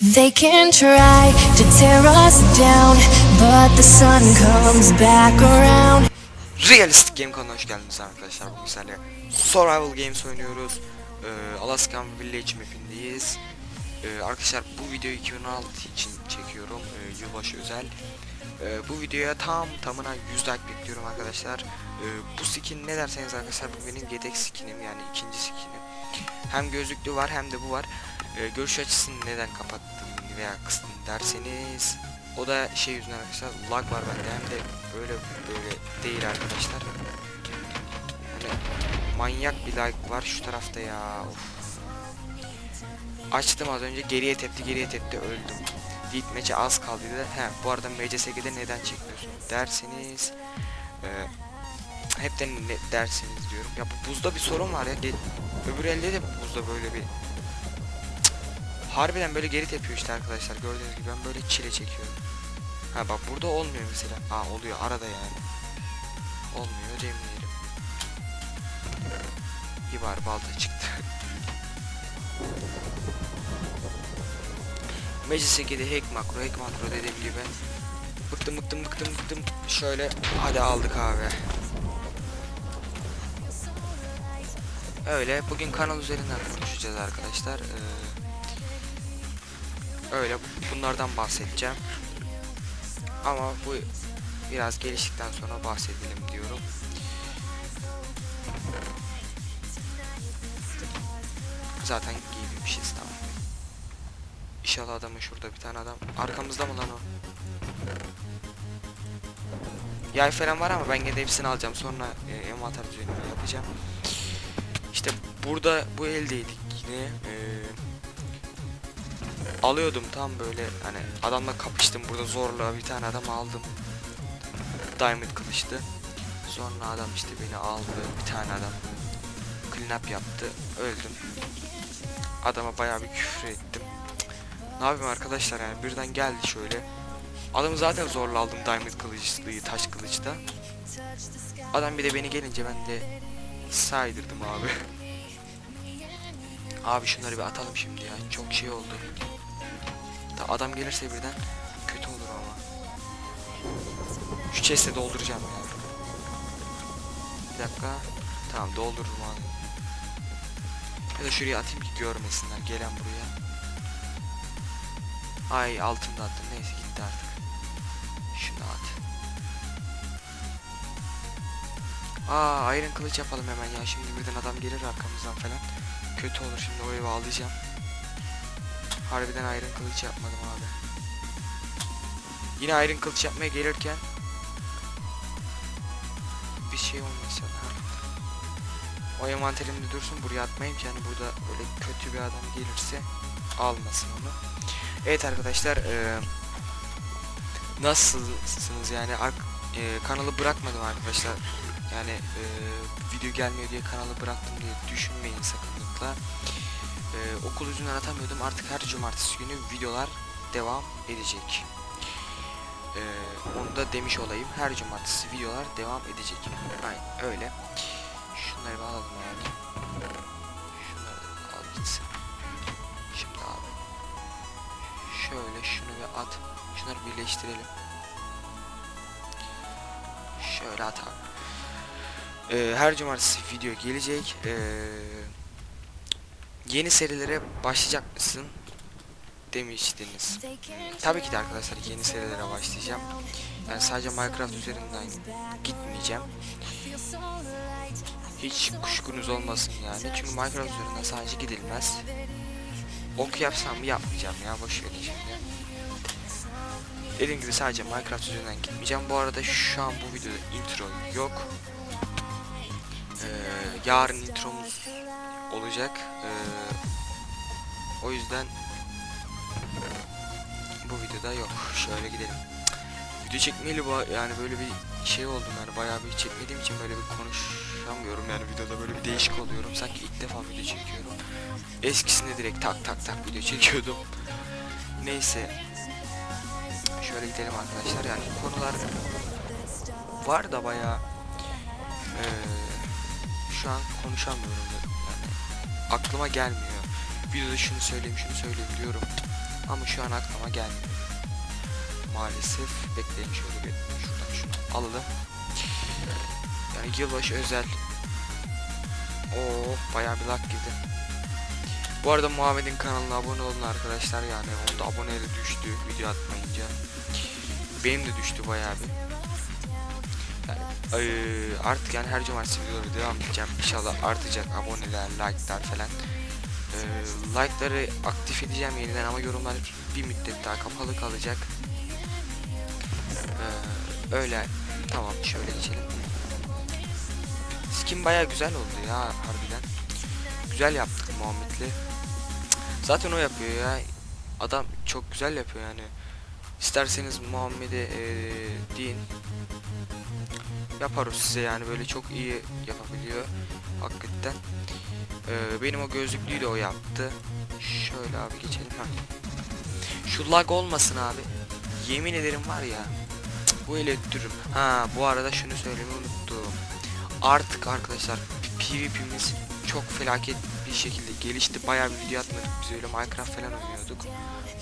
They can try to tear us down, but the sun comes back around. Realistic Game kanalına hoş geldiniz arkadaşlar. Bugün sizlerle Survival Games oynuyoruz. Ee, Alaskan Village mapindeyiz. Ee, arkadaşlar bu videoyu 2016 için çekiyorum. Ee, yılbaşı özel. Ee, bu videoya tam tamına 100 like bekliyorum arkadaşlar. Ee, bu skin ne derseniz arkadaşlar bu benim yedek skinim yani ikinci skinim. Hem gözlüklü var hem de bu var. Ee, görüş açısını neden kapattım veya kıstım derseniz o da şey yüzünden arkadaşlar lag var bende hem de öyle böyle değil arkadaşlar. Hani manyak bir lag var şu tarafta ya. Of. Açtım az önce geriye tepti geriye tepti öldüm. Deep match'e az kaldıydı. He bu arada MCSG'de neden çekmiyorsun derseniz e, hepten ne derseniz diyorum. Ya bu buzda bir sorun var ya. Öbür elde de buzda böyle bir Harbiden böyle geri tepiyor işte arkadaşlar gördüğünüz gibi ben böyle çile çekiyorum. Ha bak burada olmuyor mesela. Aa oluyor arada yani. Olmuyor demeyelim. İyi bari balta çıktı. Meclis 2'de hack makro hack makro dediğim gibi. Bıktım bıktım bıktım bıktım. Şöyle hadi aldık abi. Öyle bugün kanal üzerinden konuşacağız arkadaşlar. Ee, öyle bunlardan bahsedeceğim. Ama bu biraz geliştikten sonra bahsedelim diyorum. Zaten giymişiz tamam. İnşallah adamın şurada bir tane adam. Arkamızda mı lan o? Yay falan var ama ben gene hepsini alacağım. Sonra e, envanter düzenini yapacağım. İşte burada bu eldeydik yine. E, alıyordum tam böyle hani adamla kapıştım burada zorla bir tane adam aldım. Diamond kılıçtı. Sonra adam işte beni aldı bir tane adam clean up yaptı öldüm. Adama bayağı bir küfür ettim. Ne yapayım arkadaşlar yani birden geldi şöyle. Adamı zaten zorla aldım diamond kılıçlıyı taş kılıçta. Adam bir de beni gelince ben de saydırdım abi. Abi şunları bir atalım şimdi ya. Çok şey oldu. Da adam gelirse birden kötü olur ama. Şu chest'e dolduracağım ya. Bir dakika. Tamam doldururum abi. Ya da şuraya atayım ki görmesinler gelen buraya. Ay altında attım neyse gitti artık. Şunu at. Aa iron kılıç yapalım hemen ya şimdi birden adam gelir arkamızdan falan. Kötü olur şimdi o evi alacağım. Harbiden iron kılıç yapmadım abi. Yine iron kılıç yapmaya gelirken bir şey olmasın. O envanterimde dursun buraya atmayayım ki hani burada böyle kötü bir adam gelirse almasın onu. Evet arkadaşlar eee nasılsınız yani Ar eee, kanalı bırakmadım arkadaşlar. Yani eee, video gelmiyor diye kanalı bıraktım diye düşünmeyin sakınlıkla. Eee, okul yüzünden atamıyordum. Artık her cumartesi günü videolar devam edecek. Eee, onu da demiş olayım. Her cumartesi videolar devam edecek. Aynen öyle. Şunları bir alalım abi. Şunları da al gitsin. Şimdi abi. Şöyle şunu bir at. Şunları birleştirelim. Şöyle at abi. Ee, her cumartesi video gelecek. Ee, yeni serilere başlayacak mısın? Demiştiniz. Tabii ki de arkadaşlar yeni serilere başlayacağım. Yani sadece Minecraft üzerinden gitmeyeceğim. Hiç kuşkunuz olmasın yani. Çünkü Minecraft üzerinden sadece gidilmez. Ok yapsam mı yapmayacağım ya boş verin şimdi. Dediğim gibi sadece Minecraft üzerinden gitmeyeceğim. Bu arada şu an bu videoda intro yok. Ee, yarın intromuz olacak. Ee, o yüzden bu videoda yok. Şöyle gidelim. Video çekmeyeli ba- yani böyle bir şey oldum yani bayağı bir çekmediğim için böyle bir konuşamıyorum yani videoda böyle bir değişik oluyorum. Sanki ilk defa video çekiyorum. Eskisinde direkt tak tak tak video çekiyordum. Neyse. Şöyle gidelim arkadaşlar yani konular var da bayağı eee, şu an konuşamıyorum yani aklıma gelmiyor. Videoda şunu söyleyeyim şunu söyleyeyim diyorum. ama şu an aklıma gelmiyor. Maalesef bekleyin şöyle bir şuradan şunu alalım. Yani yılbaşı özel. Oo bayağı bir lak girdi. Bu arada Muhammed'in kanalına abone olun arkadaşlar yani onda aboneleri düştü video atmayınca. Benim de düştü bayağı bir. Eee, artık yani her cumartesi videoları devam edeceğim. İnşallah artacak aboneler, like'lar falan. Eee like'ları aktif edeceğim yeniden ama yorumlar bir müddet daha kapalı kalacak. Eee, öyle. Tamam şöyle geçelim. Skin baya güzel oldu ya harbiden. Güzel yaptık Muhammed'le. Zaten o yapıyor ya. Adam çok güzel yapıyor yani. İsterseniz Muhammed'e eee deyin. Yaparız size yani böyle çok iyi yapabiliyor. Hakikaten. Eee, benim o gözlüklüyü de o yaptı. Şöyle abi geçelim. Ha. Şu lag olmasın abi. Yemin ederim var ya. cık, Bu elektriğim. Ha bu arada şunu söylemeyi unuttum. Artık arkadaşlar PvP'miz çok felaket bir şekilde gelişti. Bayağı bir video atmadık. Biz öyle Minecraft falan oynuyorduk.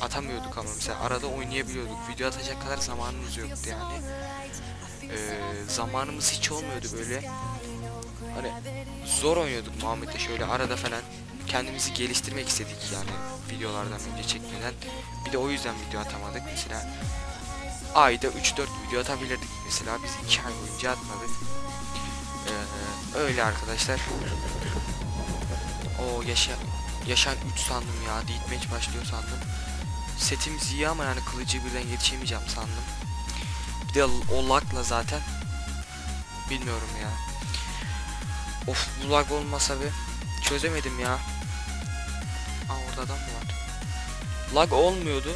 Atamıyorduk ama mesela arada oynayabiliyorduk. Video atacak kadar zamanımız yoktu yani. Ee, zamanımız hiç olmuyordu böyle. Hani zor oynuyorduk Muhammed'le şöyle arada falan. Kendimizi geliştirmek istedik yani videolardan önce çekmeden. Bir de o yüzden video atamadık. Mesela ayda 3-4 video atabilirdik mesela. Biz 2 ay boyunca atmadık. Ee, öyle arkadaşlar. O yaşa yaşan 3 sandım ya. Deathmatch başlıyor sandım. Setimiz iyi ama yani kılıcı birden yetişemeyeceğim sandım. Bir de o lagla zaten. Bilmiyorum ya. Of bu lag olmasa bir çözemedim ya. Aa orada adam mı var? Lag olmuyordu.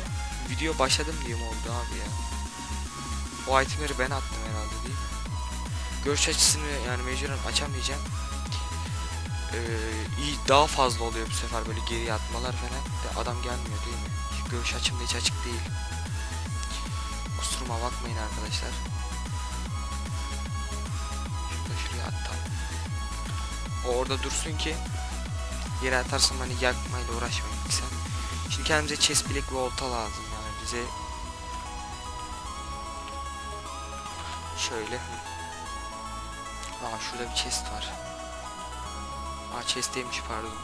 Video başladım diye mi oldu abi ya? O itemleri ben attım herhalde değil mi? Görüş açısını yani mecburen açamayacağım. Ee, iyi daha fazla oluyor bu sefer böyle geri atmalar falan. De adam gelmiyor değil mi? Görüş açım da hiç açık değil. Kusuruma bakmayın arkadaşlar. Şurada şuraya atalım. O orada dursun ki yere atarsam hani yakmayla uğraşmayın sen. Şimdi kendimize chest bilek ve olta lazım yani bize. Şöyle. Aa şurada bir chest var. Aa chest'teymiş pardon.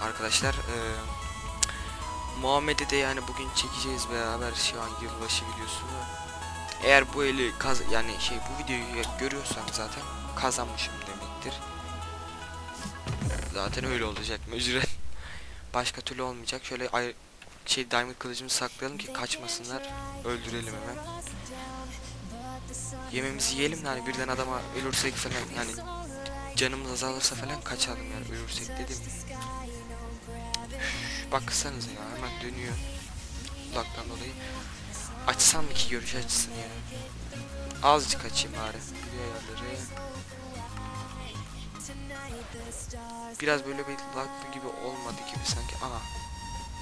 Arkadaşlar eee Muhammed'e de yani bugün çekeceğiz beraber şu an yılbaşı videosunu. Eğer bu eli kaz yani şey bu videoyu görüyorsan zaten kazanmışım demektir. Zaten öyle olacak mecburen. Başka türlü olmayacak. Şöyle ay şey diamond kılıcımızı saklayalım ki kaçmasınlar. Öldürelim hemen. Yememizi yiyelim de hani birden adama ölürsek falan yani canımız azalırsa falan kaçalım yani ölürsek dedim. Üf, Baksanıza ya hemen dönüyor. Uzaktan dolayı. Açsam mı ki görüş açısını ya? Azıcık açayım bari. Ayarları. Biraz böyle bir lag gibi olmadı gibi sanki. Aha.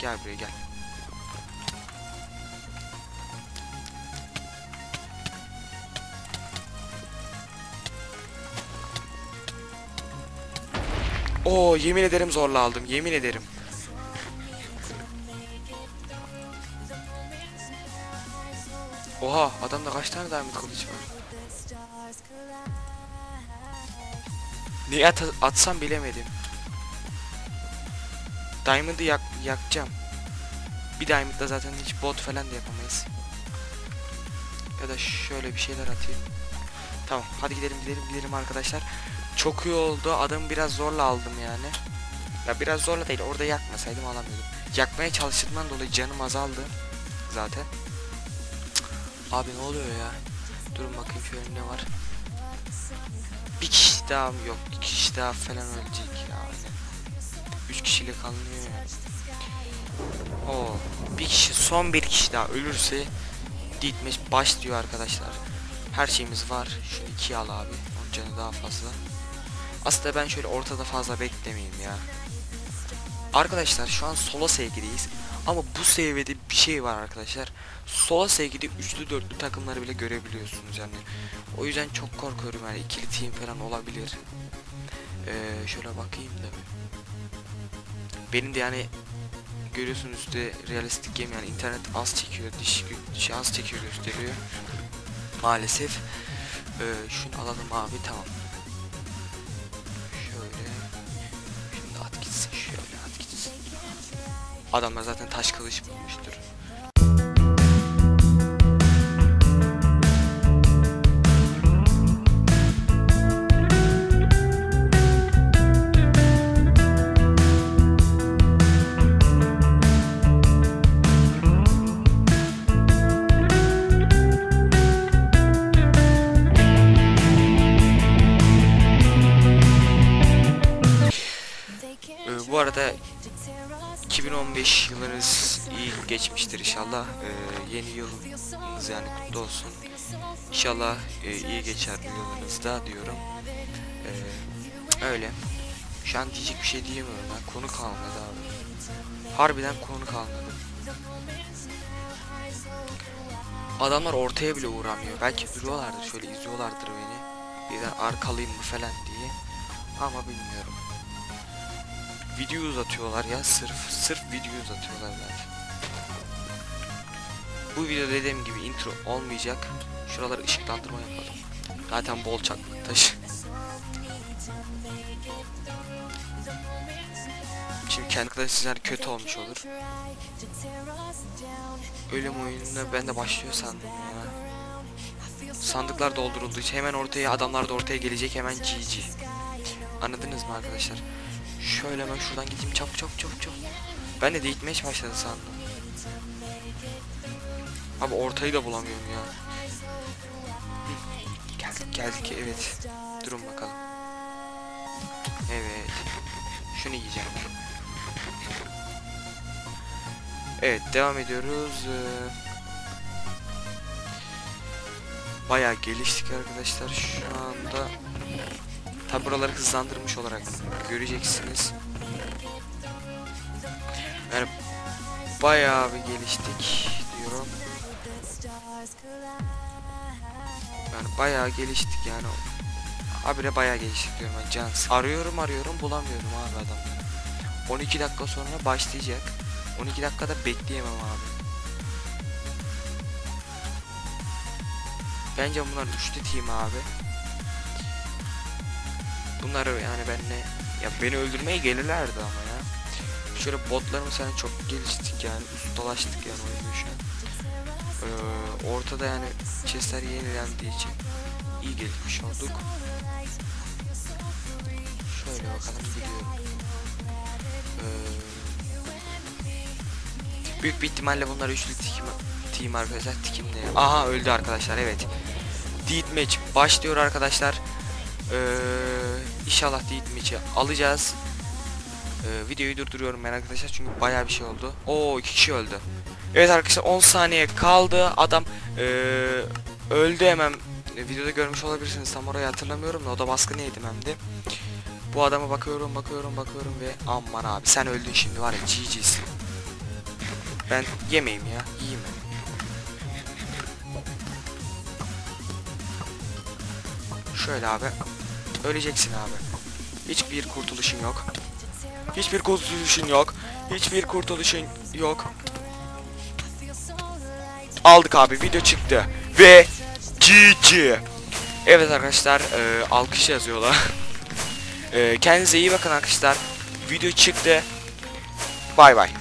Gel buraya gel. Oo yemin ederim zorla aldım. Yemin ederim. Oha adamda kaç tane diamond kılıç var? Niye at atsam bilemedim. Diamond'ı yak yakacağım. Bir diamond'da zaten hiç bot falan da yapamayız. Ya da şöyle bir şeyler atayım. Tamam hadi gidelim gidelim gidelim arkadaşlar. Çok iyi oldu. Adamı biraz zorla aldım yani. Ya biraz zorla değil. Orada yakmasaydım alamıyordum. Yakmaya çalıştığımdan dolayı canım azaldı. Zaten. Abi ne oluyor ya? Durun bakayım şöyle ne var. Bir kişi daha mı yok? İki kişi daha falan ölecek ya. Üç kişiyle kalınıyor ya. Oo, bir kişi son bir kişi daha ölürse Deathmatch başlıyor arkadaşlar. Her şeyimiz var. Şu iki al abi. Onun canı daha fazla. Aslında ben şöyle ortada fazla beklemeyeyim ya. Arkadaşlar şu an solo sevgideyiz. Ama bu seviyede bir şey var arkadaşlar. Solo sevgide üçlü dörtlü takımları bile görebiliyorsunuz yani. O yüzden çok korkuyorum yani ikili team falan olabilir. Ee, şöyle bakayım da. Benim de yani görüyorsunuz üstte realistik game yani internet az çekiyor, diş, diş az çekiyor gösteriyor. Maalesef. Ee, şunu alalım abi tamam. Adamlar zaten taş kılıç bulmuştur. Ee, bu arada 2015 yılınız iyi geçmiştir inşallah. Ee, yeni yılınız yani kutlu olsun. İnşallah e, iyi geçer bu yılınızda diyorum. Ee, öyle. Şu an diyecek bir şey diyemiyorum ben. Konu kalmadı abi. Harbiden konu kalmadı. Adamlar ortaya bile uğramıyor. Belki duruyorlardır şöyle izliyorlardır beni. Birden arkalayayım mı falan diye. Ama bilmiyorum. Video uzatıyorlar ya sırf sırf video uzatıyorlar zaten. Bu video dediğim gibi intro olmayacak. Şuraları ışıklandırma yapalım. Zaten bol çakmak taşı. Şimdi kendi sizler kötü olmuş olur. Ölüm oyununa ben de başlıyor sandım ya. Sandıklar dolduruldu. Hemen ortaya adamlar da ortaya gelecek hemen GG. Anladınız mı arkadaşlar? Şöyle hemen şuradan gideyim çabuk çabuk çabuk çabuk. Ben de deitmeye başladı sandım. Abi ortayı da bulamıyorum ya. Geldik geldik evet. Durun bakalım. Evet. Şunu yiyeceğim. Evet devam ediyoruz. Ee, Bayağı geliştik arkadaşlar şu anda. Tabi buraları hızlandırmış olarak göreceksiniz. Yani bayağı bir geliştik diyorum. Yani bayağı geliştik yani. Habire bayağı geliştik diyorum ben Cans. Arıyorum arıyorum bulamıyorum abi adamları. 12 dakika sonra başlayacak. 12 dakikada bekleyemem abi. Bence bunlar üçlü team abi. Bunlar yani benle ya beni öldürmeye gelirlerdi ama ya. Şöyle botlarımı sen çok geliştik yani ustalaştık yani oyunda şu an. Ee, ortada yani chestler yenilendiği için iyi gelişmiş olduk. Şöyle bakalım gidiyorum. Ee, büyük bir ihtimalle bunlar üçlü team, team arkadaşlar. Team'le. Aha öldü arkadaşlar evet. Death match başlıyor arkadaşlar. Ee, inşallah Death match'i alacağız. Ee, videoyu durduruyorum ben arkadaşlar çünkü bayağı bir şey oldu. Oo iki kişi öldü. Evet arkadaşlar 10 saniye kaldı. Adam ee, öldü hemen. E, Videoda görmüş olabilirsiniz tam orayı hatırlamıyorum da o da baskın yedim hem de. Bu adama bakıyorum bakıyorum bakıyorum ve aman abi sen öldün şimdi var ya GG'sin. Ben yemeyeyim ya yiyeyim ben. Şöyle abi. Öleceksin abi. Hiçbir kurtuluşun yok. Hiçbir kurtuluşun yok. Hiçbir kurtuluşun yok. Aldık abi video çıktı. Ve GG. Evet arkadaşlar e, alkış yazıyorlar. e, kendinize iyi bakın arkadaşlar. Video çıktı. Bay bay.